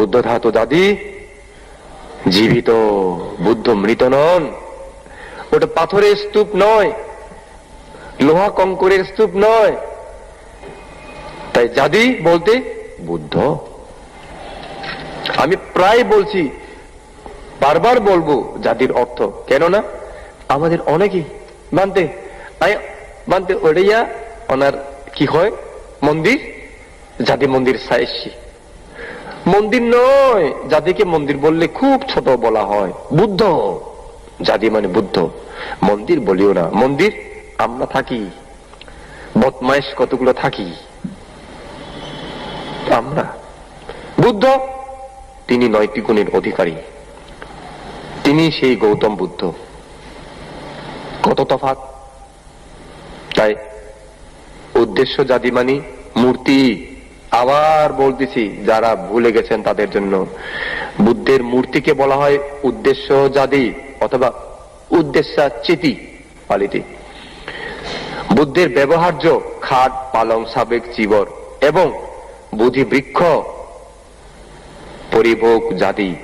বুদ্ধ ধাতু দাদি, জীবিত বুদ্ধ মৃত নন। ওটা পাথরের স্তূপ নয়, লোহা কঙ্করের স্তূপ নয়। তাই জাদি বলতে বুদ্ধ। আমি প্রায় বলছি, বারবার বলব জাতির অর্থ, কেননা আমাদের অনেকেই মানতে মানতে ওড়িয়া ওনার কি হয়? মন্দির জাতি মন্দির সাইসি। মন্দির নয়। জাতিকে মন্দির বললে খুব ছোট বলা হয়, বুদ্ধ। জাতি মানে বুদ্ধ। মন্দির বলিও না। মন্দির, আমরা থাকি। বদমাইশ কতগুলো থাকি? আমরা। বুদ্ধ, তিনি নয়টি গুণের অধিকারী। তিনি সেই গৌতম বুদ্ধ। কত তফাৎ? তাই উদ্দেশ্য জাদি মানি, মূর্তি। আবার বলতেছি, যারা ভুলে গেছেন তাদের জন্য। বুদ্ধের মূর্তিকে বলা হয় উদ্দেশ্য জাতি অথবা উদ্দেশ্যা চিতি পালিতি। বুদ্ধের ব্যবহার্য খাট, পালং, সাবেক চিবর এবং বুদ্ধি বৃক্ষ পরিভোগ জাতি,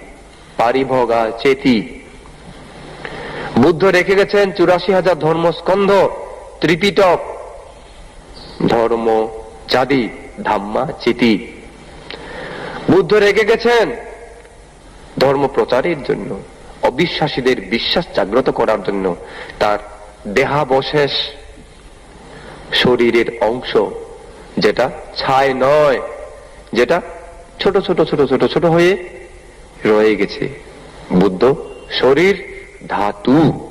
পারিভোগা চেতি। বুদ্ধ রেখে গেছেন চুরাশি হাজার ধর্মস্কন্ধ, ত্রিপিটক ধর্ম জাতি। ধাম্মা, চিতি। বুদ্ধ রেখে গেছেন। ধর্ম প্রচারের জন্য, অবিশ্বাসীদের বিশ্বাস জাগ্রত করার জন্য তার দেহাবশেষ শরীরের অংশ, যেটা ছায় নয়, যেটা ছোট ছোট ছোট ছোট ছোট হয়ে রয়ে গেছে। বুদ্ধ শরীর ধাতু।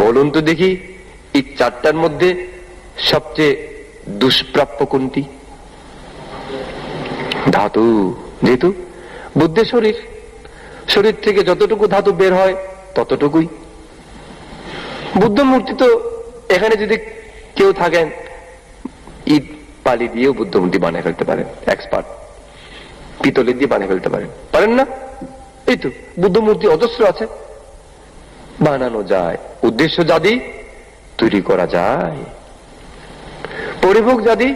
বলুন তো দেখি, এই চারটার মধ্যে সবচেয়ে দুষ্প্রাপ্য কোনটি ধাতু যেহেতু বুদ্ধের শরীর শরীর থেকে যতটুকু ধাতু বের হয় ততটুকুই। বুদ্ধ মূর্তি তো এখানে যদি কেউ থাকেন, ইট পালি দিয়েও বুদ্ধ মূর্তি বানিয়ে ফেলতে পারেন এক্সপার্ট পিতলের দিয়ে বানিয়ে ফেলতে পারেন। পারেন না? এই তো বুদ্ধ মূর্তি অজস্র আছে। বানানো যায়, উদ্দেশ্য জাদি তৈরি করা যায়। পরিভোগ জাদি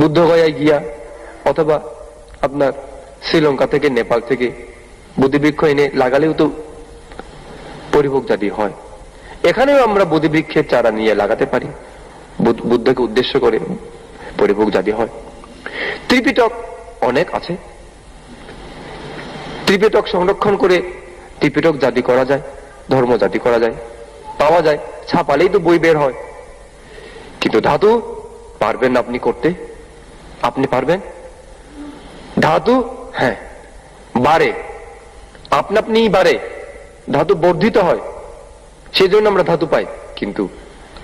বুদ্ধ গয়ায় গিয়া অথবা আপনার শ্রীলঙ্কা থেকে, নেপাল থেকে বুদ্ধিবৃক্ষ এনে লাগালেও তো পরিভোগ জাতি হয়, এখানেও আমরা বুদ্ধিবৃক্ষের চারা নিয়ে লাগাতে পারি। বুদ্ধকে উদ্দেশ্য করে পরিভোগ জাতি হয়। ত্রিপিটক অনেক আছে। ত্রিপিটক সংরক্ষণ করে ত্রিপিটক জাতি করা যায়, ধর্ম জাতি করা যায়, পাওয়া যায়, ছাপালেই তো বই বের হয়। কিন্তু ধাতু পারবেন আপনি করতে। আপনি পারবেন? ধাতু? হ্যাঁ। বাড়ে আপনা আপনিই বাড়ে ধাতু বর্ধিত হয়। সেজন্য আমরা ধাতু পাই। কিন্তু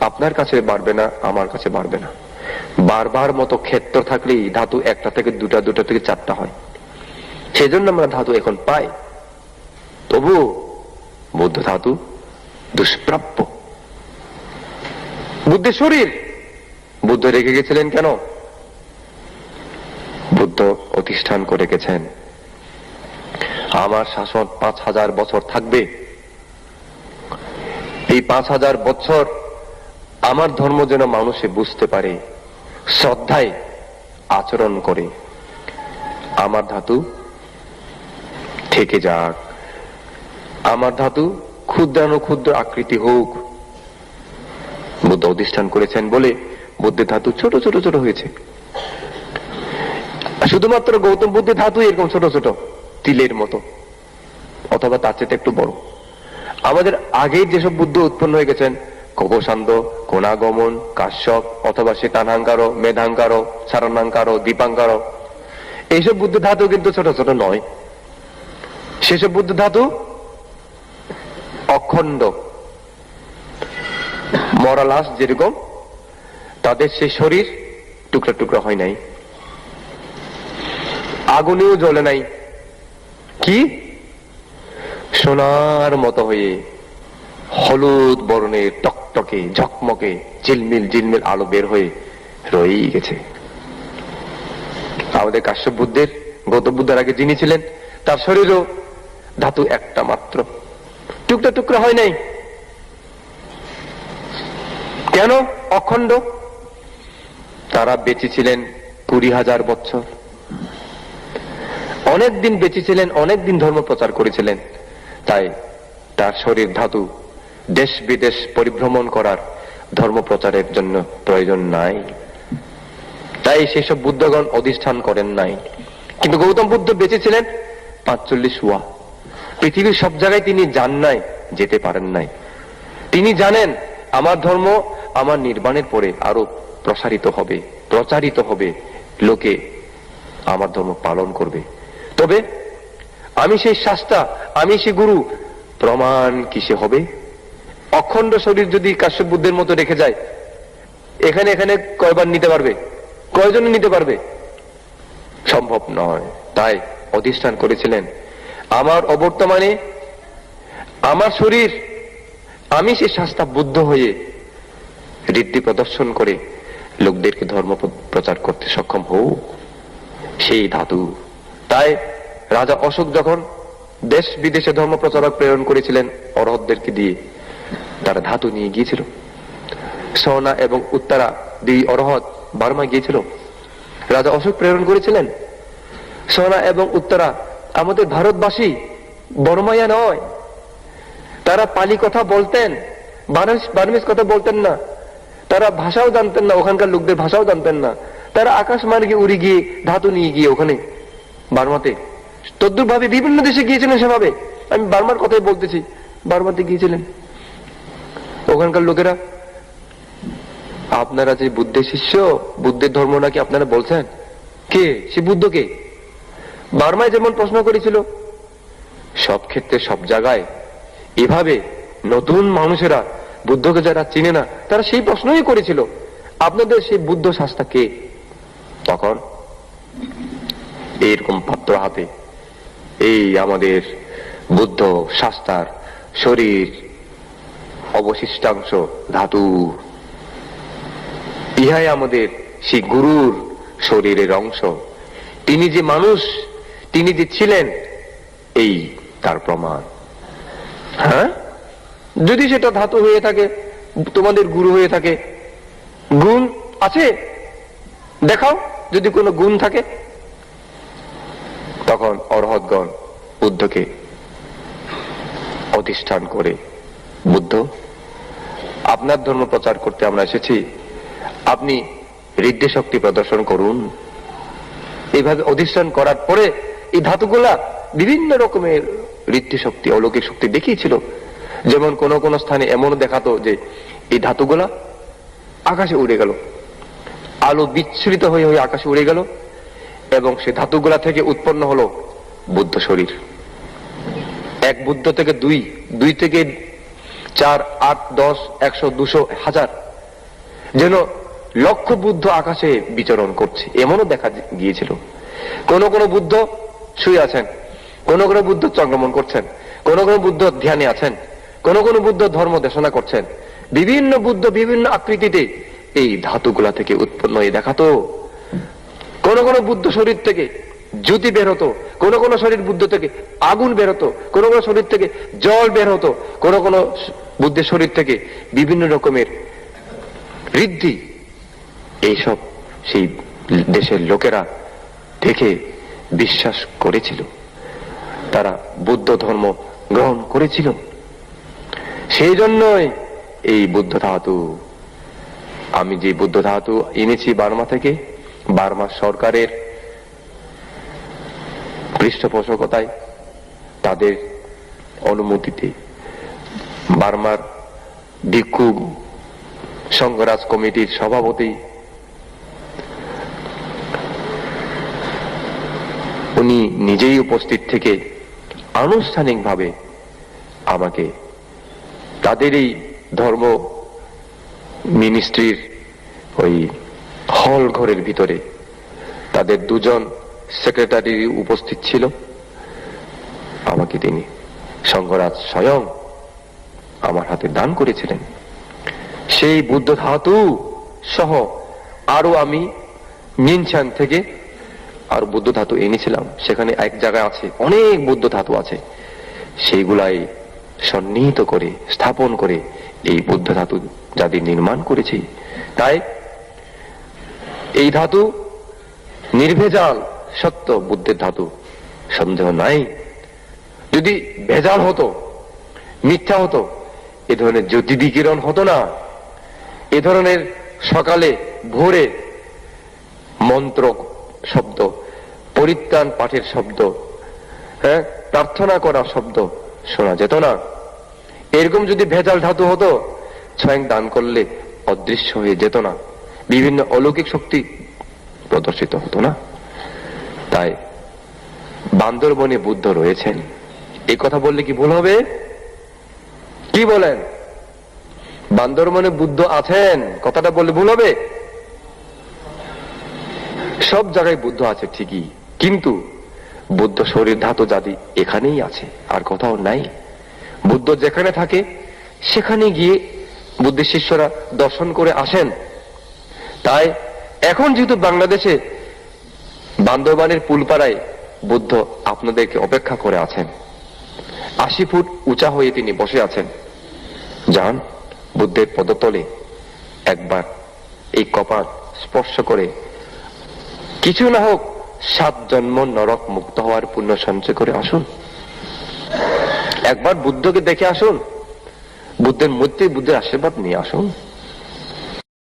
আপনার কাছে বাড়বে না, আমার কাছে বাড়বে না। বারবার মতো ক্ষেত্র থাকলেই ধাতু একটা থেকে দুটা দুটা থেকে চারটা হয়। সেজন্য আমরা ধাতু এখন পাই। তবু বুদ্ধ ধাতু দুষ্প্রাপ্য। বুদ্ধের শরীর। বুদ্ধ রেখে গেছিলেন কেন? বুদ্ধ প্রতিষ্ঠান করে গেছেন আমার শাসন পাঁচ হাজার বছর থাকবে। এই পাঁচ হাজার বছর আমার ধর্ম যেন মানুষে বুঝতে পারে, শ্রদ্ধায় আচরণ করে। আমার ধাতু থেকে যাক। আমার ধাতু ক্ষুদ্রাণু ক্ষুদ্র আকৃতি হোক। বুদ্ধ অধিষ্ঠান করেছেন বলে বুদ্ধের ধাতু ছোট ছোট ছোট হয়েছে। শুধুমাত্র গৌতম বুদ্ধের ধাতু এরকম ছোট ছোট তিলের মতো, অথবা তার চেয়ে একটু বড়। আমাদের আগেই যেসব বুদ্ধ উৎপন্ন হয়ে গেছেন, ককোসান্দ কোনাগমন কাশ্যপ, অথবা শ্বেতানাঙ্কারো মেধাঙ্কারো সারণাঙ্কারো দীপাঙ্কারো এইসব বুদ্ধ ধাতু কিন্তু ছোট ছোট নয়। সেসব বুদ্ধ ধাতু অখণ্ড মরা লাশ যেরকম তাদের সেই শরীর টুকরা টুকরা হয় নাই। আগুনেও জ্বলে নাই। কি? সোনার মতো হয়ে হলুদ বরণের টকটকে, ঝকমকে, ঝিলমিল ঝিলমিল আলো বের হয়ে রয়েই গেছে। আমাদের কাশ্যপ বুদ্ধের, গৌতম বুদ্ধের আগে যিনি ছিলেন, তার শরীরও ধাতু একটা মাত্র। টুকরা টুকরা হয় নাই। কেন? অখণ্ড? তারা বেঁচে ছিলেন কুড়ি হাজার বছর। অনেক দিন বেঁচে ছিলেন অনেক ধর্ম প্রচার করেছিলেন। তাই তার শরীর ধাতু দেশ বিদেশ পরিভ্রমণ করার ধর্ম প্রচারের জন্য প্রয়োজন নাই। তাই সেসব বুদ্ধগণ অধিষ্ঠান করেন নাই। কিন্তু গৌতম বুদ্ধ বেঁচে ছিলেন পাঁচচল্লিশ ওয়া। পৃথিবীর সব জায়গায় তিনি যান নাই, যেতে পারেন নাই। তিনি জানেন, আমার ধর্ম আমার নির্বাণের পরে আরও প্রসারিত হবে, প্রচারিত হবে, লোকে আমার ধর্ম পালন করবে। তবে আমি সেই শাস্তা, আমি সেই গুরু, প্রমাণ কিসে হবে? অখণ্ড শরীর যদি কাশ্যপ বুদ্ধের মতো রেখে যায়, এখানে এখানে কয়বার নিতে পারবে? কয়জনে নিতে পারবে? সম্ভব নয়। তাই অধিষ্ঠান করেছিলেন। আমার অবর্তমানে আমার শরীর, আমি সে শাস্তা বুদ্ধ হয়ে ঋদ্ধি প্রদর্শন করে লোকদেরকে ধর্ম প্রচার করতে সক্ষম হোক সেই ধাতু। তাই রাজা অশোক যখন দেশ বিদেশে ধর্ম প্রচারক প্রেরণ করেছিলেন, অরহতদেরকে দিয়ে তারা ধাতু নিয়ে গিয়েছিল। সোনা এবং উত্তারা দুই অরহত বার্মা গিয়েছিল। রাজা অশোক প্রেরণ করেছিলেন। সোনা এবং উত্তরা আমাদের ভারতবাসী, বর্মাইয়া নয়। তারা পালি কথা বলতেন বার্মিস কথা বলতেন না। তারা ভাষাও জানতেন না, ওখানকার লোকদের ভাষাও জানতেন না। তারা আকাশ মার্গে উড়ে গিয়ে ধাতু নিয়ে গিয়ে ওখানে, বার্মাতে। তদ্দুর ভাবে বিভিন্ন দেশে গিয়েছিলেন সেভাবে। আমি বার্মার কথাই বলতেছি, বার্মাতে গিয়েছিলেন। ওখানকার লোকেরা, আপনারা যে বুদ্ধের শিষ্য, বুদ্ধের ধর্ম নাকি আপনারা বলছেন? কে? সে বুদ্ধ কে? বার্মায় যেমন প্রশ্ন করেছিল, সব ক্ষেত্রে সব জায়গায় এভাবে নতুন মানুষেরা বুদ্ধকে যারা চিনে না, তারা সেই প্রশ্নই করেছিল, আপনাদের সেই বুদ্ধ শাস্তা কে? তখন এইরকম পাত্র হাতে এই আমাদের বুদ্ধ শাস্তার শরীর অবশিষ্টাংশ ধাতু। ইহাই আমাদের সেই গুরুর শরীরের অংশ। তিনি যে মানুষ, তিনি যে ছিলেন, এই তার প্রমাণ। হ্যাঁ? যদি সেটা ধাতু হয়ে থাকে, তোমাদের গুরু হয়ে থাকে, গুণ আছে? দেখাও, যদি কোনো গুণ থাকে। তখন অরহৎগণ বুদ্ধকে অধিষ্ঠান করে, বুদ্ধ, আপনার ধর্ম প্রচার করতে আমরা এসেছি। আপনি হৃদ্য শক্তি প্রদর্শন করুন। এইভাবে অধিষ্ঠান করার পরে এই ধাতুগুলা বিভিন্ন রকমের হৃদ্য শক্তি, অলৌকিক শক্তি দেখিয়েছিল। যেমন কোন কোন স্থানে এমনও দেখাতো যে এই ধাতুগুলা আকাশে উড়ে গেল। আলো বিচ্ছুরিত হয়ে হয়ে আকাশে উড়ে গেল এবং সে ধাতুগুলা থেকে উৎপন্ন হলো বুদ্ধ শরীর। এক বুদ্ধ থেকে দুই দুই থেকে চার, আট, দশ, একশো, দুশো, হাজার যেন লক্ষ বুদ্ধ আকাশে বিচরণ করছে। এমনও দেখা গিয়েছিল। কোন কোন বুদ্ধ শুয়ে আছেন, কোন কোন বুদ্ধ চন্দ্রমণ করছেন, কোন কোন বুদ্ধ ধ্যানে আছেন কোন কোন বুদ্ধ ধর্ম দেশনা করছেন। বিভিন্ন বুদ্ধ বিভিন্ন আকৃতিতে এই ধাতুগুলা থেকে উৎপন্ন হয়ে দেখাতো। কোন কোন বুদ্ধ শরীর থেকে জ্যোতি বের হতো। কোন কোন শরীর বুদ্ধ থেকে আগুন বের হতো। কোন কোন শরীর থেকে জল বের হতো। কোন কোন বুদ্ধের শরীর থেকে বিভিন্ন রকমের ঋদ্ধি। এইসব সেই দেশের লোকেরা দেখে বিশ্বাস করেছিল। তারা বুদ্ধ ধর্ম গ্রহণ করেছিল। সেই জন্যই এই বুদ্ধ ধাতু। আমি যে বুদ্ধ ধাতু এনেছি বার্মা থেকে, বার্মা সরকারের পৃষ্ঠপোষকতায়, তাদের অনুমতিতে বার্মার ভিক্ষু সংঘরাজ কমিটির সভাপতি উনি নিজেই উপস্থিত থেকে আনুষ্ঠানিকভাবে আমাকে তাদের এই ধর্ম মিনিস্ট্রির ওই হল ঘরের ভিতরে তাদের দুজন সেক্রেটারি উপস্থিত ছিল। আমাকে তিনি সংঘরাজ স্বয়ং আমার হাতে দান করেছিলেন। সেই বুদ্ধ ধাতু সহ আরও আমি মিনছান থেকে আর বুদ্ধ ধাতু এনেছিলাম। সেখানে এক জায়গায় আছে, অনেক বুদ্ধ ধাতু আছে। সেইগুলাই সন্নিহিত করে, স্থাপন করে এই বুদ্ধ ধাতু যাদের নির্মাণ করেছি। তাই এই ধাতু নির্ভেজাল, সত্য বুদ্ধের ধাতু। সন্দেহ নাই। যদি ভেজাল হতো, মিথ্যা হতো, এ ধরনের জ্যোতি বিকিরণ হতো না। এ ধরনের সকালে ভোরে মন্ত্র শব্দ, পরিত্রাণ পাঠের শব্দ হ্যাঁ প্রার্থনা করা শব্দ শোনা যেত না। এরকম যদি ভেজাল ধাতু হতো, স্বয়ং দান করলে অদৃশ্য হয়ে যেত না। বিভিন্ন অলৌকিক শক্তি প্রদর্শিত হতো না। তাই বান্দরবনে বুদ্ধ রয়েছেন। এই কথা বললে কি ভুল হবে? কি বলেন? বান্দরবনে বুদ্ধ আছেন? কথাটা বললে ভুল হবে? সব জায়গায় বুদ্ধ আছে ঠিকই। কিন্তু বুদ্ধ শরীর ধাতু জাতি এখানেই আছে, আর কোথাও নাই। বুদ্ধ যেখানে থাকে, সেখানে গিয়ে বুদ্ধের শিষ্যরা দর্শন করে আসেন। তাই এখন যেহেতু বাংলাদেশে বান্দরবানের পুলপাড়ায় বুদ্ধ আপনাদেরকে অপেক্ষা করে আছেন, আশি ফুট উঁচা হয়ে তিনি বসে আছেন। যান, বুদ্ধের পদতলে একবার এই কপাট স্পর্শ করে, কিছু না হোক সাত জন্ম নরক মুক্ত হওয়ার পুণ্য সঞ্চয় করে আসুন। একবার বুদ্ধকে দেখে আসুন। বুদ্ধের মধ্যে বুদ্ধের আশীর্বাদ নিয়ে আসুন।